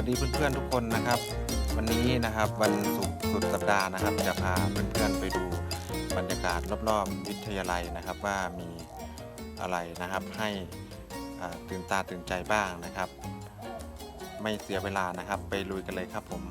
วัสดีเพื่อนๆทุกคนนะครับ วันนี้นะครับวันศุกร์สุดสัปดาห์นะครับ จะพาเพื่อนๆไปดูบรรยากาศรอบๆวิทยาลัยนะครับ ว่ามีอะไรนะครับให้ตื่นตาตื่นใจบ้างนะครับ ไม่เสียเวลานะครับ ไปลุยกันเลยครับผม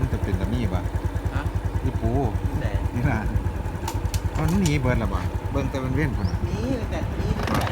มันจะเป็นตะมีบ่ฮะอีปูแต่นี่ล่ะตอนนี้หนีเบิร์ดละบ่เบิ่งแต่มันเว้นพุ่นน่ะนี่แต่นี่แต่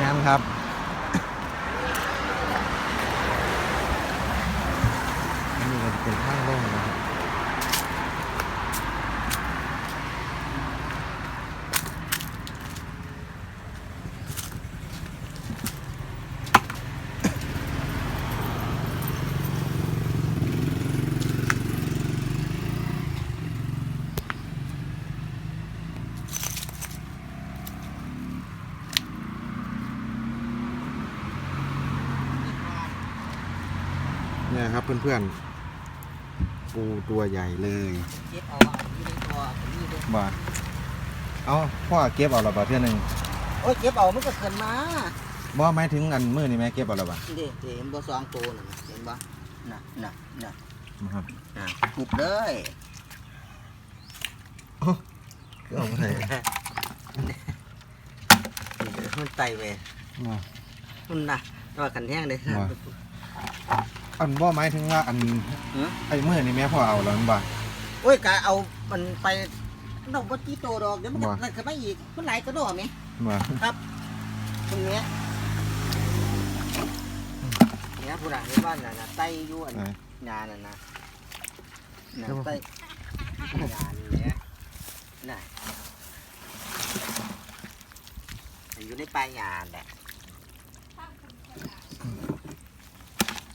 งานครับ อันนี้ก็จะเป็นข้างโล่งนะครับ เนี่ยครับเพื่อนๆ ปูตัวใหญ่เลยเก็บเอาอะอยู่ในตัวผมนี่ด้วยบ่เอาพ่อเก็บเอาและบ่เท่านึงโอ้ยเก็บเอามันก็เกินมาบ่หมายถึงอันมือนี่แม่เก็บเอาและบ่นี่ดิเห็นบ่สองตัวน่ะเห็นบ่น่ะน่ะน่ะนะครับน่ะปุบเลยก็เอาไปใส่นี่เดี๋ยวมันไตไปบ่มันน่ะแต่ว่ากันแห้งเลยว่า อันบ่หมายถึงว่าอันหือ ไอ้มือนี่แม่พ่อเอาแล้วมันบ่ โอ้ยกะเอามันไปดอกบ่จีโตดอกเดี๋ยวมันก็ว่า นั่นก็ไม่อีกมันหลายกระโดดไหมบ่ตรงเนี้ยเนี่ยผู้หลังเห็นว่าน่ะน่ะไตอยู่อันไหนงานน่ะนะน่ะเดี๋ยวไตงานเนี่ยน่ะอยู่ในปลายงานแหละ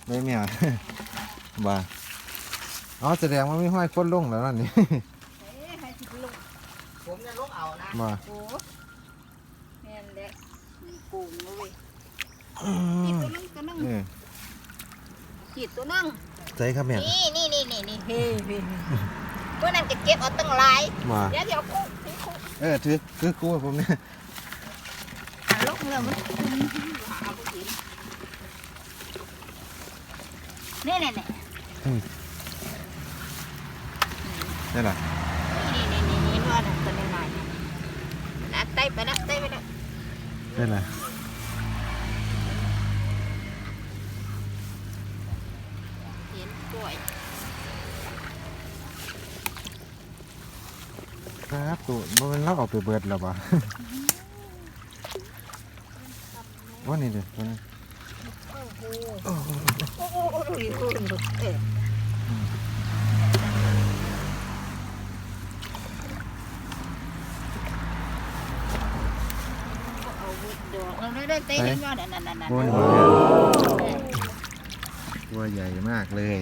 ไม่แม่บ่อ๋อแสดงว่ามีห้อยคนลงแล้วนั่นนี่ผมจะลกเอานะบ่โอ้แม่นแหละมีกุ้งนะเว้ยอืขีดมตัวนึงตัวนึงเออขีดตัวนึงใจครับแม่นี่นี่นี่นี่นี่เฮ้เฮ้ตัวนั้นจะเก็บเอาตั้งหลายบ่เดี๋ยวเดี๋ยวคุกคุกคุกเออถือคือกูผมเนี่ยอะลกเลยมันหาบ่กิ นนี่นี่นี่นี่ล่ะนี่นี่นี่นี่ว่าน่ะตัวน้อยๆนี่นะไต่ไปนะไต่ไปนะนี่ล่ะเห็นกล้วยครับตัวบ่แมันเราเอาไปเบิดแล้วบ่ว่านี่เด้อตัวนี้ โอ้โหโอ้โหโอ้โหโอ้โหเราได้ได้เต้นยอดนั่นนั่นนั่นโตัวใหญ่มากเลย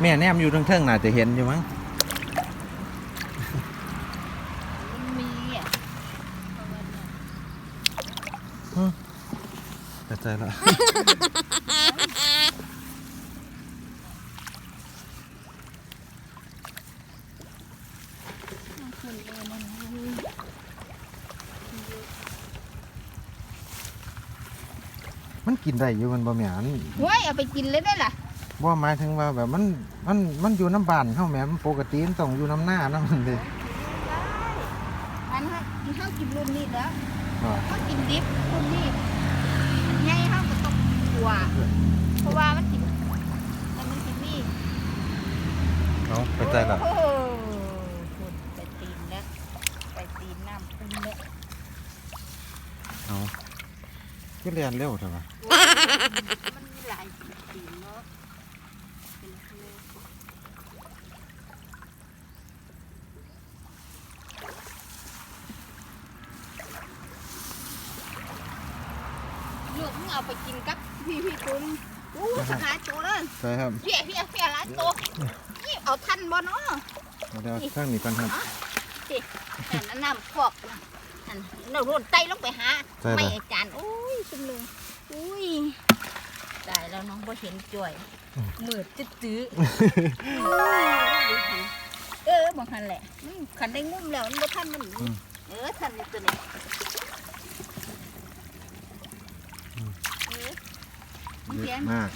แม่แนมอยู่เทิงๆน่าจะเห็นอยู่มั้ง แต่ใจละมันกินได้อยู่มันบะหมี่อันเฮ้ยเอาไปกินเลยได้ล่ะว่าหมายถึงว่าแบบมันมันมันอยู่น้ำบานเข้าแหมมันปกตินต้องอยู่น้ำหน้านะมันเลยอันนี้ข้นกินรุ่นนี้แล้ว ว่าเขากินดิบรุ่นนี้ไงเขาก็ต้องขัว เพราะว่ามันกินมันมันกินนี่เอาไปใจละโอ้โหคุณไปตีนแล้วไปตีนน้ำคุณแล้วเอาก็เรียนเร็วเถอะวะมันมีหลายตีนเนาะเป็นคือ ลูกมึงเอา ไปกินกับพี่พี่คุณอู้สหายโตเลยใช่ครับเพี้ยเพี้ยเพี้ยหลายโตนี่เอาทันบ่เนาะเดี๋ยวข้างนี้กันครับนั่นน้ำพอกนะนั่นเราโดนไตลงไปหาใช่ละไม่อาจารย์อุ้ยซุ่มเลยอุ้ยตายแล้วน้องบ่เห็นจ่วยมืดจืดจื้อเออบางคันแหละมันคันได้งุ่มแล้วมันบ่ทันมันหนีเออทันนี่ตัวนี้เออมัน เยอะมาก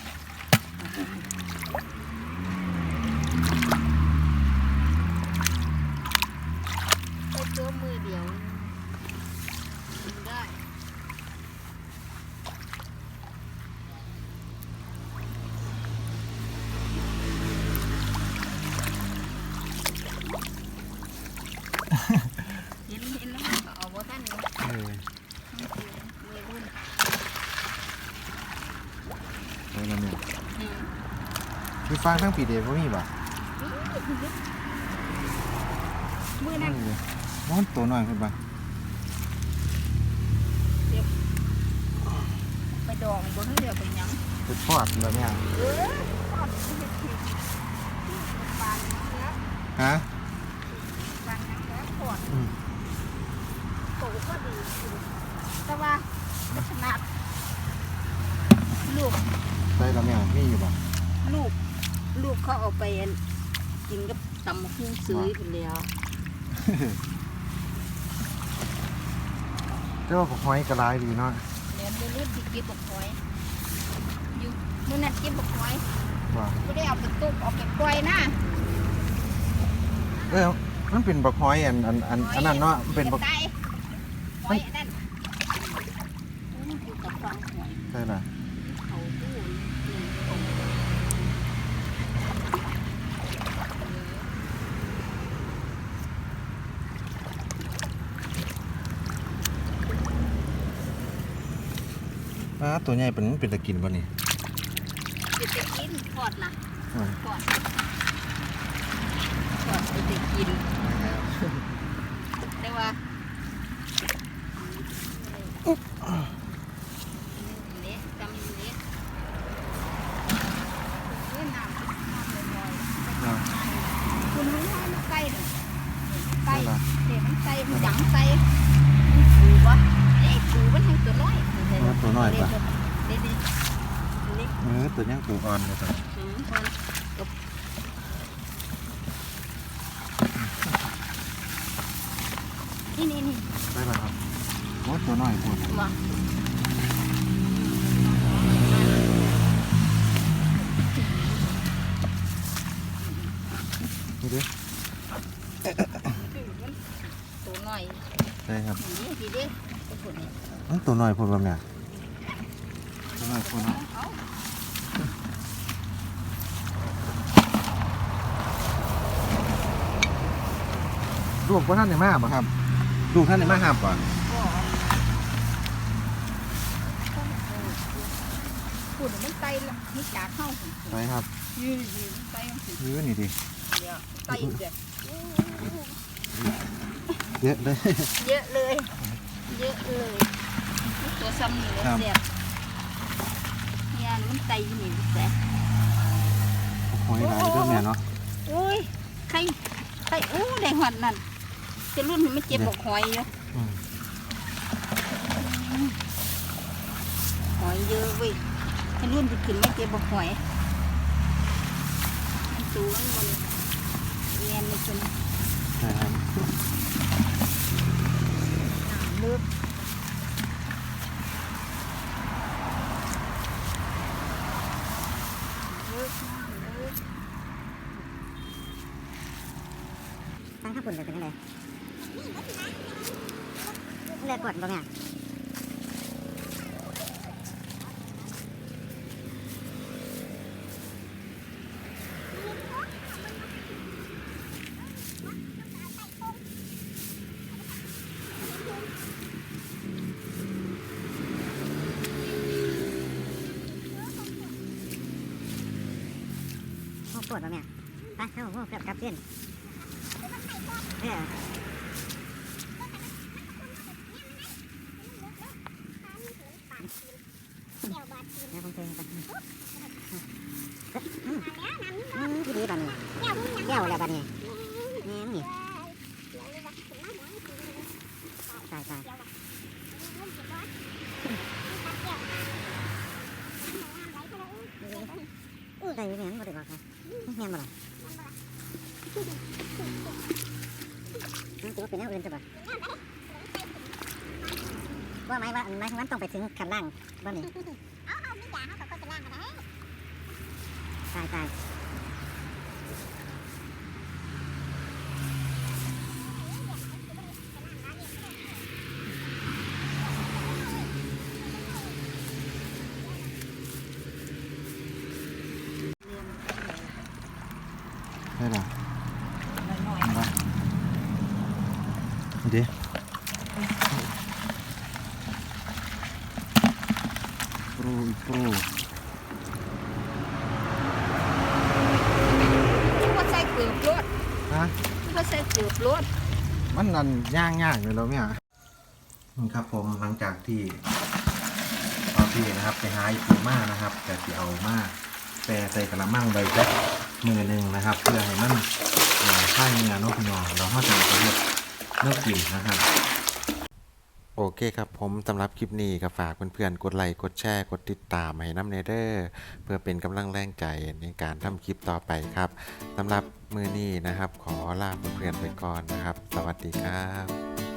ไปแล้วเนี่ยอืมมีฟังทั้งปีเดียวบ่มีบ่มือนั่นั่นนเลยมันตัวน้อยขึ้นบ่ไปดองบ่ให้เดียวไปหยังไปทอดแล้วเนี่ยเออทอดเฮ็ดผิดปานแล้วฮะปานนั้นแล้วทอดอืมโตก็ดีอยู่แต่ว่าขนาดลูก ใช่แล้วเนี่ยมีอยู่บ่ลูก ลูกเขาเอาไปอันกินกับตำบักหุ่งซื้อไปแล้วเจ้าบอกหอยกระไรดีเนาะแล้วเดี๋ยวนี้สิเก็บบักหอยอยู่มื้อนั้นเก็บบักหอยว่าบ่ได้เอาไปตุกเอาไปปล่อยนะเออมันเป็นบักหอยอันอันอันอันนั้นเนาะมันเป็นบักไก่หอยอันนั้นมันอยู่กับฟังหอยใช่ละเขาตู้หนึ่งองค์ อ่าตัวใหญ่เป็นมันเป็นตะกินบ่นี่จะไปกินทอดนะอืมทอดทอดจะไปกินแต่ว่าเละจำเละเล่นน้ำน้ำลอยอ่าๆคุณรู้ว่ามันไก่เนี่ยไก่ใช่ละเด็กมันไก่มันหยังไก่มันปูวะเอ้ย ปูมันทั้งตัวน้อยเออตัวน้อยปะ เด็ดๆเด็ดเออตัวยังตัวอ่อนเลยตัวๆอืมมันกับนี่นี่นี่ใช่ละครับโอ้ตัวน้อยพูดมานี่ดิตัวน้อยใช่ครับ นี่ดีเด้ตัวนี้ มันตัวน้อยพูดแบบเนี้ยตัวน้อยพูดเนาะเอาลูกว่าท่านได้มาบ่ครับลูกท่านได้มาหับบ่ก็พูดมันไตละนี่จากเข้าใช่ครับ ยืนยืนไตมันสิยื้อนี่ดิเดียวไตเด็ดเยอะเลยเยอะเลย เยอะเลยตัวซ้ำนี่เลยครับเสียบเนี่ยมันไตอยู่นี่แสบหอยหลายเด้วยแม่เนาะอุ้ยใครใครอู้ได้หอดนั่นจะรุ่นมันเจ็บบอกหอยอยู่อืมหอยเยอะเว้ยจะรุ่นจะขึ้นไม่เจ็บบอกหอยมันสูงมันเงียนเลยจน ลึกตั้งข้าวปุ่นเลยเป็นยังไงเลยกดบ่เนี่ย โอ้ปวดบ่แม่ไปเข้าโอ้เกือบกลับขึ้นเออเดี๋ยวผมเจอกันอืมที่ดีป่ะนี่เดี๋ยวแล้วป่ะนี่แม่นี่ตายตายได้แม่นบ่ได้บอกค่ะแม่นบ่ล่ะมันจะเป็นแนวอื่นใช่ป่ะ ว่าไหมว่าอันไหมมันต้องไปถึงขั้นล่างบ่นี่ตายตายได้หรอมาเดี๋ยวป รูอีกปรูว่าใส่เกลือรถฮะว่าใส่เกลือรถมันนั่นย่างยากเลยแล้วเนี่ยครับผมหลังจากที่เอาพี่นะครับไปหาอีปูมานะครับแต่ที่เอามาแปรใส่กระมังใบแจ็คมือหนึ่งนะครับ เพื่อให้มันเอ่อข้างเนื้อนกนอเราเข้าใจประโยชน์เนื้อกินนะครับ โอเคครับผมสำหรับคลิปนี้ก็ฝากเพื่อนๆกดไลค์กดแชร์กดติดตามให้น้ำเนเดอร์เพื่อเป็นกำลังแรงใจในการทำคลิปต่อไปครับสำหรับมือนี้นะครับ ขอลาเพื่อนๆไปก่อนนะครับ สวัสดีครับ